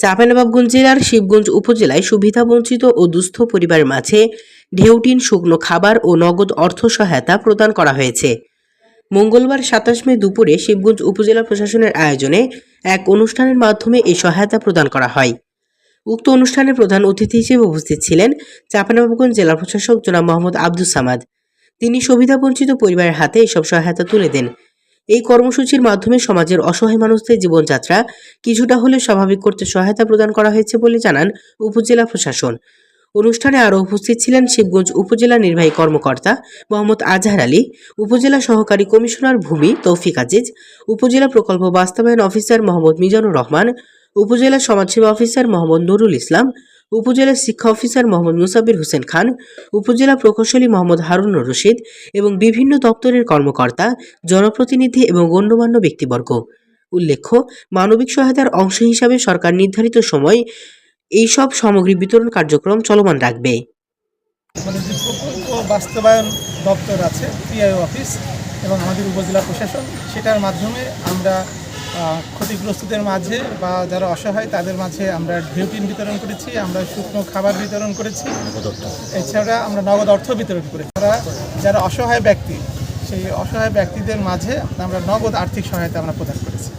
চাঁপাইনবাবগঞ্জ জেলার শিবগঞ্জ উপজেলায় সুবিধাবঞ্চিত ও দুস্থ পরিবারের মাঝে ঢেউটিন শুকনো খাবার ও নগদ অর্থ সহায়তা প্রদান করা হয়েছে। মঙ্গলবার সাতাশ মে দুপুরে শিবগঞ্জ উপজেলা প্রশাসনের আয়োজনে এক অনুষ্ঠানের মাধ্যমে এই সহায়তা প্রদান করা হয়। উক্ত অনুষ্ঠানে প্রধান অতিথি হিসেবে উপস্থিত ছিলেন চাঁপাইনবাবগঞ্জ জেলা প্রশাসক জনাব মোহাম্মদ আব্দুস সামাদ। তিনি সুবিধাবঞ্চিত পরিবারের হাতে এসব সহায়তা তুলে দেন। এই কর্মসূচির মাধ্যমে সমাজের অসহায় মানুষদের জীবনযাত্রা কিছুটা হলে স্বাভাবিক করতে সহায়তা প্রদান করা হয়েছে বলে জানান উপজেলা প্রশাসন। অনুষ্ঠানে আরও উপস্থিত ছিলেন শিবগঞ্জ উপজেলা নির্বাহী কর্মকর্তা মোহাম্মদ আজহার আলী, উপজেলা সহকারী কমিশনার ভূমি তৌফিক আজিজ, উপজেলা প্রকল্প বাস্তবায়ন অফিসার মোহাম্মদ মিজানুর রহমান, উপজেলা সমাজসেবা অফিসার মোহাম্মদ নুরুল ইসলাম উপজেলা শিক্ষা অফিসার মোহাম্মদ মুসাবির হোসেন খান, উপজেলা প্রকৌশলী মোহাম্মদ হারুন রশিদ এবং বিভিন্ন দপ্তরের কর্মকর্তা, জনপ্রতিনিধি এবং গণ্যমান্য ব্যক্তিবর্গ। উল্লেখ্য, মানবিক সহায়তার অংশ হিসাবে সরকার নির্ধারিত সময় এইসব সামগ্রী বিতরণ কার্যক্রম চলমান রাখবে। আমাদের বাস্তবায়ন দপ্তর আছে পিআইও অফিস এবং আমাদের উপজেলা প্রশাসন, সেটার মাধ্যমে আমরা ক্ষতিগ্রস্তদের মাঝে বা যারা অসহায়, তাদের মাঝে আমরা ঢেউটিন বিতরণ করেছি, আমরা শুকনো খাবার বিতরণ করেছি। এছাড়া আমরা নগদ অর্থ বিতরণ করেছি। তারা যারা অসহায় ব্যক্তি, সেই অসহায় ব্যক্তিদের মাঝে আমরা নগদ আর্থিক সহায়তা আমরা প্রদান করেছি।